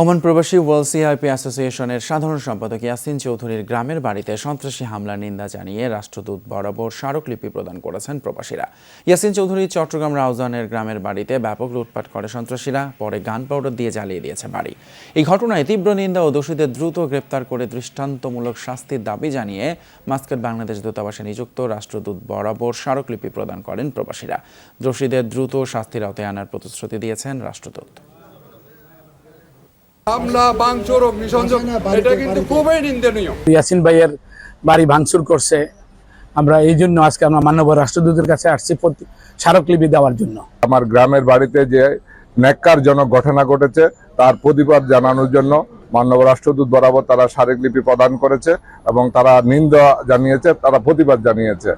Oman প্রবাসী world CIP অ্যাসোসিয়েশনের সাধারণ সম্পাদক ইয়াসিন চৌধুরীর গ্রামের বাড়িতে সন্ত্রাসী হামলার নিন্দা জানিয়ে রাষ্ট্রদূত বরাবর স্মারকলিপি প্রদান করেছেন প্রবাসীরা। ইয়াসিন চৌধুরী চট্টগ্রাম রাউজানের গ্রামের বাড়িতে ব্যাপক লুটপাট করে সন্ত্রাসীরা, পরে গান পাউডার দিয়ে জ্বালিয়ে দিয়েছে বাড়ি। এই ঘটনায় তীব্র নিন্দা ও দোষীদের দ্রুত গ্রেপ্তার করে দৃষ্টান্তমূলক শাস্তির দাবি জানিয়ে মাস্কাট বাংলাদেশ দূতাবাসে নিযুক্ত রাষ্ট্রদূত বরাবর স্মারকলিপি প্রদান করেন প্রবাসীরা। দোষীদের দ্রুত শাস্তির আওতায় আনার প্রতিশ্রুতি দিয়েছেন রাষ্ট্রদূত। হামলা ভাঙচুর অগ্নিসংযোগ এটা কিন্তু খুবই নিন্দনীয়। ইয়াসিন ভাইয়ের বাড়ি ভাঙচুর করছে। আমরা এই জন্য আজকে আমরা মাননীয় রাষ্ট্রদূতের কাছে আসছি স্মারকলিপি দেওয়ার জন্য। আমার গ্রামের বাড়িতে যে ন্যাক্কারজনক ঘটনা ঘটেছে তার প্রতিবাদ জানানোর জন্য মানব রাষ্ট্রদূত বরাবর তারা স্মারকলিপি প্রদান করেছে এবং তারা নিন্দা জানিয়েছে তারা প্রতিবাদ জানিয়েছে।